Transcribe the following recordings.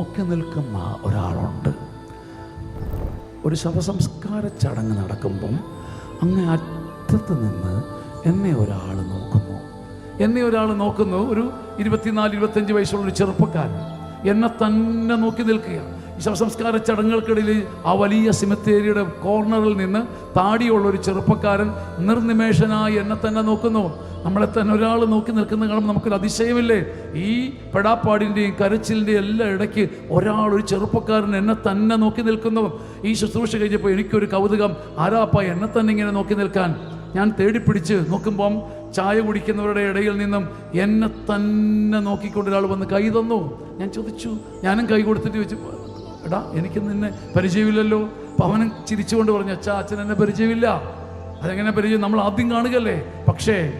നോക്കി നിൽക്കുന്ന ഒരാളുണ്ട്. ഒരു ശവസംസ്കാര ചടങ്ങ് നടക്കുമ്പം അങ്ങ് അറ്റത്ത് നിന്ന് എന്നെ ഒരാൾ നോക്കുന്നു. എന്നെ ഒരാൾ നോക്കുന്നു. ഒരു ഇരുപത്തിനാല് ഇരുപത്തഞ്ച് വയസ്സുള്ള ഒരു ചെറുപ്പക്കാരൻ എന്നെ തന്നെ നോക്കി നിൽക്കുക ഈ ശവസംസ്കാര ചടങ്ങുകൾക്കിടയിൽ ആ വലിയ സിമത്തേരിയുടെ കോർണറിൽ നിന്ന് താടിയുള്ള ഒരു ചെറുപ്പക്കാരൻ നിർനിമേഷനായി എന്നെ തന്നെ നോക്കുന്നു. നമ്മളെ തന്നെ ഒരാൾ നോക്കി നിൽക്കുന്ന കാണുമ്പോൾ നമുക്കൊരു അതിശയമില്ലേ? ഈ പെടാപ്പാടിന്റെയും കരച്ചിലിന്റെയും എല്ലാം ഇടയ്ക്ക് ഒരാൾ ഒരു ചെറുപ്പക്കാരൻ എന്നെ തന്നെ നോക്കി നിൽക്കുന്നു. ഈ ശുശ്രൂഷ കഴിഞ്ഞപ്പോൾ എനിക്കൊരു കൗതുകം. ആരാപ്പ എന്നെ തന്നെ ഇങ്ങനെ നോക്കി നിൽക്കാൻ? ഞാൻ തേടിപ്പിടിച്ച് നോക്കുമ്പം ചായ കുടിക്കുന്നവരുടെ ഇടയിൽ നിന്നും എന്നെ തന്നെ നോക്കിക്കൊണ്ട് ഒരാൾ വന്ന് കൈ തന്നു. ഞാൻ ചോദിച്ചു ഞാനും കൈ കൊടുത്തിട്ട് ചോദിച്ചു എടാ എനിക്ക് നിന്നെ പരിചയമില്ലല്ലോ. അപ്പം ചിരിച്ചുകൊണ്ട് പറഞ്ഞു അച്ഛാ അച്ഛൻ എന്നെ പരിചയമില്ല. അതെങ്ങനെ പരിചയം? നമ്മൾ ആദ്യം കാണുകയല്ലേ? പക്ഷേ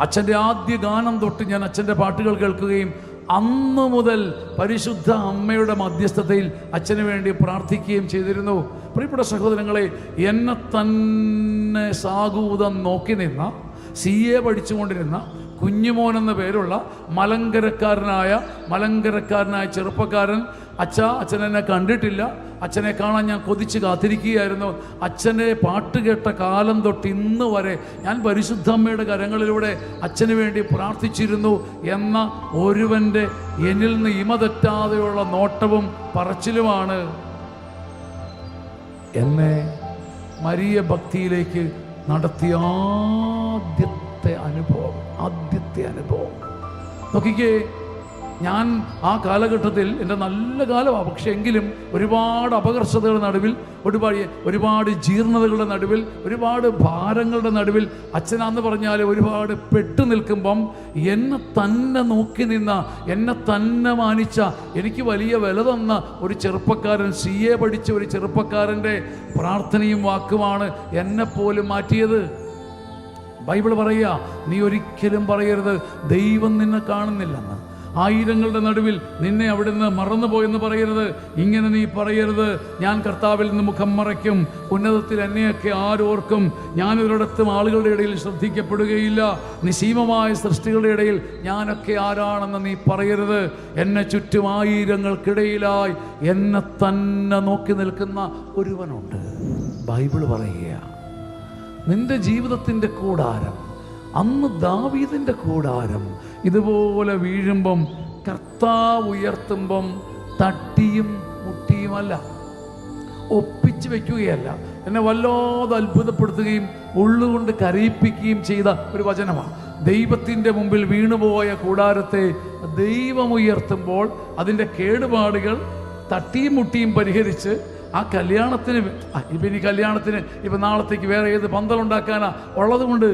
അച്ഛന്റെ ആദ്യ ഗാനം തൊട്ട് ഞാൻ അച്ഛന്റെ പാട്ടുകൾ കേൾക്കുകയും അന്ന് മുതൽ പരിശുദ്ധ അമ്മയുടെ മധ്യസ്ഥതയിൽ അച്ഛന് വേണ്ടി പ്രാർത്ഥിക്കുകയും ചെയ്തിരുന്നു. പ്രിയപ്പെട്ട സഹോദരങ്ങളെ എന്നെ തന്നെ സാഗൂതം നോക്കി നിന്ന സി എ പഠിച്ചുകൊണ്ടിരുന്ന കുഞ്ഞുമോൻ എന്ന പേരുള്ള മലങ്കരക്കാരനായ മലങ്കരക്കാരനായ ചെറുപ്പക്കാരൻ അച്ഛ അച്ഛൻ എന്നെ കണ്ടിട്ടില്ല. അച്ഛനെ കാണാൻ ഞാൻ കൊതിച്ച് കാത്തിരിക്കുകയായിരുന്നു. അച്ഛനെ പാട്ട് കേട്ട കാലം തൊട്ട് ഇന്ന് വരെ ഞാൻ പരിശുദ്ധമ്മയുടെ കരങ്ങളിലൂടെ അച്ഛന് വേണ്ടി പ്രാർത്ഥിച്ചിരുന്നു എന്ന ഒരുവന്റെ എന്നിൽ നിന്ന് ഇമതെറ്റാതെയുള്ള നോട്ടവും പറച്ചിലുമാണ്. എന്നെ മരിയ ഭക്തിയിലേക്ക് നടത്തിയ നോക്കിക്കേ ഞാൻ ആ കാലഘട്ടത്തിൽ എന്റെ നല്ല കാലമാണ് പക്ഷേ എങ്കിലും ഒരുപാട് അപകർഷതകളുടെ നടുവിൽ ഒരുപാട് ഒരുപാട് ജീർണതകളുടെ നടുവിൽ ഒരുപാട് ഭാരങ്ങളുടെ നടുവിൽ അച്ഛനാന്ന് പറഞ്ഞാൽ ഒരുപാട് പെട്ടു നിൽക്കുമ്പം എന്നെ തന്നെ നോക്കി നിന്ന എന്നെ തന്നെ മാനിച്ച എനിക്ക് വലിയ വില തന്ന ഒരു ചെറുപ്പക്കാരൻ സി എ പഠിച്ച ഒരു ചെറുപ്പക്കാരന്റെ പ്രാർത്ഥനയും വാക്കുമാണ് എന്നെപ്പോലും മാറ്റിയത്. ബൈബിൾ പറയുക നീ ഒരിക്കലും പറയരുത് ദൈവം നിന്നെ കാണുന്നില്ലെന്ന്. ആയിരങ്ങളുടെ നടുവിൽ നിന്നെ അവിടുന്ന് മറന്നുപോയെന്ന് പറയരുത്. ഇങ്ങനെ നീ പറയരുത്. ഞാൻ കർത്താവിൽ നിന്ന് മുഖം മറയ്ക്കും. ഉന്നതത്തിൽ എന്നെയൊക്കെ ആരോർക്കും. ഞാൻ ഒരിടത്തും ആളുകളുടെ ഇടയിൽ ശ്രദ്ധിക്കപ്പെടുകയില്ല. നിസീമമായ സൃഷ്ടികളുടെ ഇടയിൽ ഞാനൊക്കെ ആരാണെന്ന് നീ പറയരുത്. എന്നെ ചുറ്റും ആയിരങ്ങൾക്കിടയിലായി എന്നെ തന്നെ നോക്കി നിൽക്കുന്ന ഒരുവനുണ്ട്. ബൈബിൾ പറയുക നിന്റെ ജീവിതത്തിന്റെ കൂടാരം അന്ന് ദാവീദിന്റെ കൂടാരം. ഇതുപോലെ വീഴുമ്പം കർത്താവ് ഉയർത്തുമ്പം തട്ടിയും മുട്ടിയുമല്ല ഒപ്പിച്ചു വെക്കുകയല്ല എന്നെ വല്ലാതെ അത്ഭുതപ്പെടുത്തുകയും ഉള്ളുകൊണ്ട് കരയിപ്പിക്കുകയും ചെയ്ത ഒരു വചനമാണ്. ദൈവത്തിന്റെ മുമ്പിൽ വീണുപോയ കൂടാരത്തെ ദൈവം ഉയർത്തുമ്പോൾ അതിന്റെ കേടുപാടുകൾ തട്ടിയും മുട്ടിയും പരിഹരിച്ച് ആ കല്യാണത്തിന് ഇപ്പം ഇനി കല്യാണത്തിന് ഇപ്പം നാളത്തേക്ക് വേറെ ഏത് പന്തലുണ്ടാക്കാനാ? ഉള്ളത് ഉള്ളതുകൊണ്ട്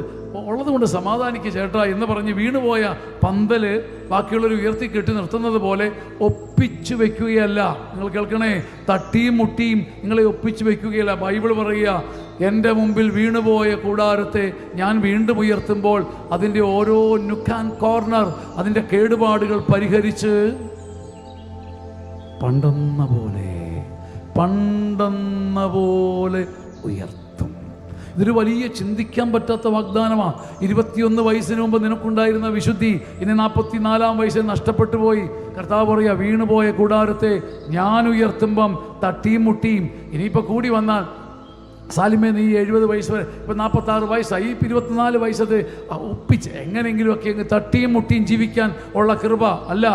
ഉള്ളത് കൊണ്ട് സമാധാനിക്ക് ചേട്ടാ എന്ന് പറഞ്ഞ് വീണുപോയ പന്തൽ ബാക്കിയുള്ളവർ ഉയർത്തി കെട്ടി നിർത്തുന്നത് പോലെ ഒപ്പിച്ചു വെക്കുകയല്ല. നിങ്ങൾ കേൾക്കണേ? തട്ടിയും മുട്ടിയും നിങ്ങളെ ഒപ്പിച്ചു വെക്കുകയല്ല. ബൈബിൾ പറയുക എന്റെ മുമ്പിൽ വീണുപോയ കൂടാരത്തെ ഞാൻ വീണ്ടും ഉയർത്തുമ്പോൾ അതിന്റെ ഓരോ നുക്കാൻ കോർണർ അതിന്റെ കേടുപാടുകൾ പരിഹരിച്ച് പണ്ടെന്ന പോലെ പണ്ടെന്ന പോലെ ഉയർത്തും. ഇതൊരു വലിയ ചിന്തിക്കാൻ പറ്റാത്ത വാഗ്ദാനമാണ് ഇരുപത്തിയൊന്ന് വയസ്സിന് മുമ്പ് നിനക്കുണ്ടായിരുന്ന വിശുദ്ധി ഇനി നാൽപ്പത്തിനാലാം വയസ്സിൽ നഷ്ടപ്പെട്ടു പോയി. കർത്താവ് പറയുക വീണുപോയ കൂടാരത്തെ ഞാൻ ഉയർത്തുമ്പം തട്ടിയും മുട്ടിയും ഇനിയിപ്പോൾ കൂടി വന്നാൽ സാലിമേ നീ എഴുപത് വയസ്സ് വരെ ഇപ്പം നാൽപ്പത്താറ് വയസ്സായി. ഇപ്പം ഇരുപത്തിനാല് വയസ്സത് ഒപ്പിച്ച് എങ്ങനെയെങ്കിലുമൊക്കെ തട്ടിയും മുട്ടിയും ജീവിക്കാൻ ഉള്ള കൃപ അല്ല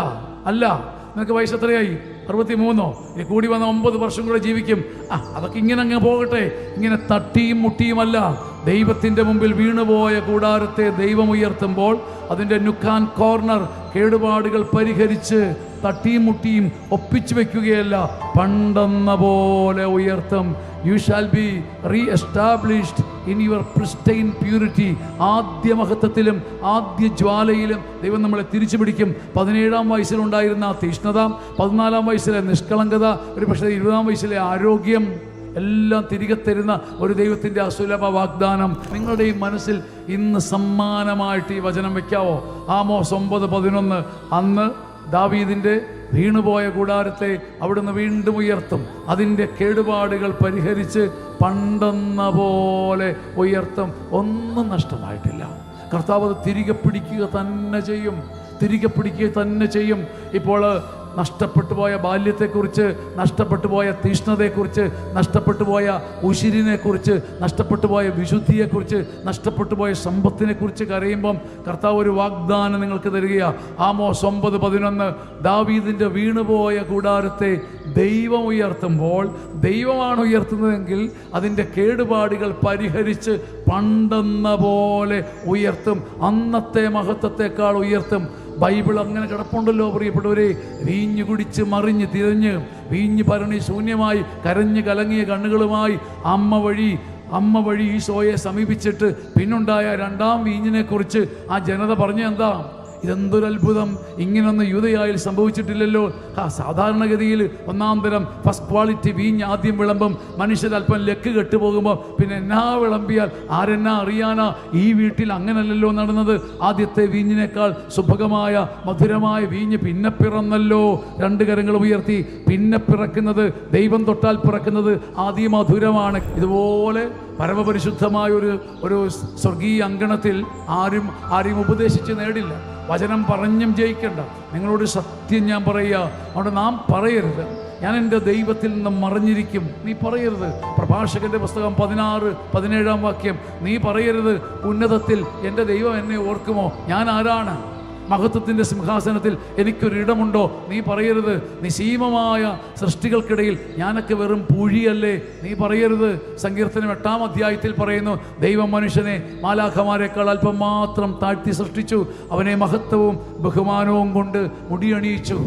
അല്ല. നിനക്ക് വയസ്സ് എത്രയായി? അറുപത്തി മൂന്നോ ഇനി കൂടി വന്ന ഒമ്പത് വർഷം കൂടെ ജീവിക്കും. ആ അതൊക്കെ ഇങ്ങനെ അങ്ങ് പോകട്ടെ. ഇങ്ങനെ തട്ടിയും മുട്ടിയുമല്ല. ദൈവത്തിന്റെ മുമ്പിൽ വീണുപോയ കൂടാരത്തെ ദൈവം ഉയർത്തുമ്പോൾ അതിന്റെ നുക്കാൻ കോർണർ കേടുപാടുകൾ പരിഹരിച്ച് തട്ടിയും മുട്ടിയും ഒപ്പിച്ചു വെക്കുകയല്ല. പണ്ടെന്ന പോലെ ഉയർത്തും. You shall be re established in your pristine purity ആദ്യ മഹത്വത്തിലും ആദ്യ ജ്വാലയിലും ദൈവം നമ്മളെ തിരിച്ചു പിടിക്കും. പതിനേഴാം വയസ്സിലുണ്ടായിരുന്ന തീഷ്ണത പതിനാലാം വയസ്സിലെ നിഷ്കളങ്കത ഒരു പക്ഷേ ഇരുപതാം വയസ്സിലെ ആരോഗ്യം എല്ലാം തിരികെ തരുന്ന ഒരു ദൈവത്തിന്റെ അസുലഭ വാഗ്ദാനം. നിങ്ങളുടെ ഈ മനസ്സിൽ ഇന്ന് സമ്മാനമായിട്ട് ഈ വചനം വയ്ക്കാവോ ആമോസ് ഒമ്പത് പതിനൊന്ന്. അന്ന് ദാവീദിന്റെ വീണുപോയ കൂടാരത്തെ അവിടുന്ന് വീണ്ടും ഉയർത്തും. അതിന്റെ കേടുപാടുകൾ പരിഹരിച്ച് പണ്ടെന്ന പോലെ ഉയർത്തും. ഒന്നും നഷ്ടമായിട്ടില്ല. കർത്താവ് തിരികെ പിടിക്കുക തന്നെ ചെയ്യും. തിരികെ പിടിക്കുക തന്നെ ചെയ്യും. ഇപ്പോൾ നഷ്ടപ്പെട്ടു പോയ ബാല്യത്തെക്കുറിച്ച് നഷ്ടപ്പെട്ടു പോയ തീഷ്ണതയെക്കുറിച്ച് നഷ്ടപ്പെട്ടു പോയ ഉശിരിനെക്കുറിച്ച് നഷ്ടപ്പെട്ടു പോയ വിശുദ്ധിയെക്കുറിച്ച് നഷ്ടപ്പെട്ടു പോയ സമ്പത്തിനെക്കുറിച്ച് കരയുമ്പം കർത്താവ് ഒരു വാഗ്ദാനം നിങ്ങൾക്ക് തരികയാണ് ആമോസ് ഒമ്പത് പതിനൊന്ന് ദാവീദിന്റെ വീണുപോയ കൂടാരത്തെ ദൈവം ഉയർത്തുമ്പോൾ ദൈവമാണ് ഉയർത്തുന്നതെങ്കിൽ അതിന്റെ കേടുപാടുകൾ പരിഹരിച്ച് പണ്ടെന്ന പോലെ ഉയർത്തും അന്നത്തെ മഹത്വത്തെക്കാൾ ഉയർത്തും. ബൈബിൾ അങ്ങനെ കിടപ്പുണ്ടല്ലോ പ്രിയപ്പെട്ടവരെ. വീഞ്ഞു കുടിച്ച് മറിഞ്ഞ് തിരിഞ്ഞ് വീഞ്ഞ് പരണി ശൂന്യമായി കരഞ്ഞ് കലങ്ങിയ കണ്ണുകളുമായി അമ്മ വഴി അമ്മ വഴി ഈശോയെ സമീപിച്ചിട്ട് പിന്നുണ്ടായ രണ്ടാം വീഞ്ഞിനെക്കുറിച്ച് ആ ജനത പറഞ്ഞു എന്താ ഇതെന്തൊരു അത്ഭുതം. ഇങ്ങനൊന്നും യൂതയായിൽ സംഭവിച്ചിട്ടില്ലല്ലോ. ആ സാധാരണഗതിയിൽ ഒന്നാം തരം ഫസ്റ്റ് ക്വാളിറ്റി വീഞ്ഞ് ആദ്യം വിളമ്പും മനുഷ്യർ അല്പം ലക്ക് കെട്ടുപോകുമ്പോൾ പിന്നെ എന്നാ വിളമ്പിയാൽ? ആരെന്നാ അറിയാനാ? ഈ വീട്ടിൽ അങ്ങനല്ലല്ലോ നടന്നത്. ആദ്യത്തെ വീഞ്ഞിനേക്കാൾ സുഭകമായ മധുരമായ വീഞ്ഞ് പിന്നെ പിറന്നല്ലോ. രണ്ട് കരങ്ങൾ ഉയർത്തി പിന്നെ പിറക്കുന്നത് ദൈവം തൊട്ടാൽ പിറക്കുന്നത് അതിമധുരമാണ്. ഇതുപോലെ പരമപരിശുദ്ധമായ ഒരു ഒരു സ്വർഗീയ അങ്കണത്തിൽ ആരും ആരെയും ഉപദേശിച്ച് നേടില്ല. വചനം പറഞ്ഞും ജയിക്കണ്ട. നിങ്ങളോട് സത്യം ഞാൻ പറയുക. അതുകൊണ്ട് നാം പറയരുത്. ഞാൻ എന്റെ ദൈവത്തിൽ നിന്ന് മറിഞ്ഞിരിക്കും. നീ പറയരുത്. പ്രഭാഷകന്റെ പുസ്തകം പതിനാറ് പതിനേഴാം വാക്യം. നീ പറയരുത്. ഉന്നതത്തിൽ എന്റെ ദൈവം എന്നെ ഓർക്കുമോ? ഞാൻ ആരാണ്? മഹത്വത്തിന്റെ സിംഹാസനത്തിൽ എനിക്കൊരിടമുണ്ടോ നീ പറയരുത്. നിസീമമായ സൃഷ്ടികൾക്കിടയിൽ ഞാനൊക്കെ വെറും പൂഴിയല്ലേ? നീ പറയരുത്. സങ്കീർത്തനം എട്ടാം അധ്യായത്തിൽ പറയുന്നു ദൈവം മനുഷ്യനെ മാലാഖമാരെക്കാൾ അല്പം മാത്രം താഴ്ത്തി സൃഷ്ടിച്ചു. അവനെ മഹത്വവും ബഹുമാനവും കൊണ്ട് മുടിയണിയിച്ചു.